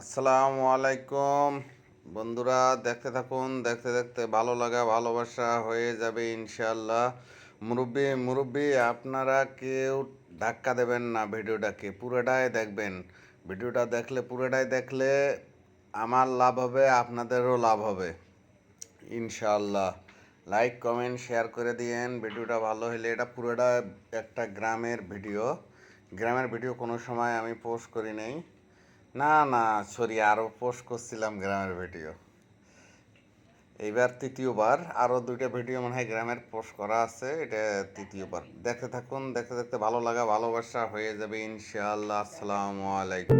আসসালামু আলাইকুম। বন্ধুরা, দেখতে থাকুন, দেখতে দেখতে ভালো লাগা, ভালোবাসা হয়ে যাবে ইনশাল্লাহ মুরব্বি মুরব্বি, আপনারা কেউ ধাক্কা দেবেন না ভিডিওটাকে, পুরোটাই দেখবেন। ভিডিওটা দেখলে, পুরোটাই দেখলে আমার লাভ হবে, আপনাদেরও লাভ হবে। ইনশাল্লাহ লাইক, কমেন্ট, শেয়ার করে দিয়েন, ভিডিওটা ভালো হলে। এটা পুরোটা একটা গ্রামের ভিডিও। গ্রামের ভিডিও কোনো সময় আমি পোস্ট করি নাই। না না সরি আরও পোস্ট করছিলাম গ্রামের ভিডিও এইবার তৃতীয়বার আরও দুইটা ভিডিও মনে হয় গ্রামের পোস্ট করা আছে, এটা তৃতীয়বার। দেখতে থাকুন, দেখতে দেখতে ভালো লাগা, ভালোবাসা হয়ে যাবে, ইনশাআল্লাহ, আসসালামু আলাইকুম।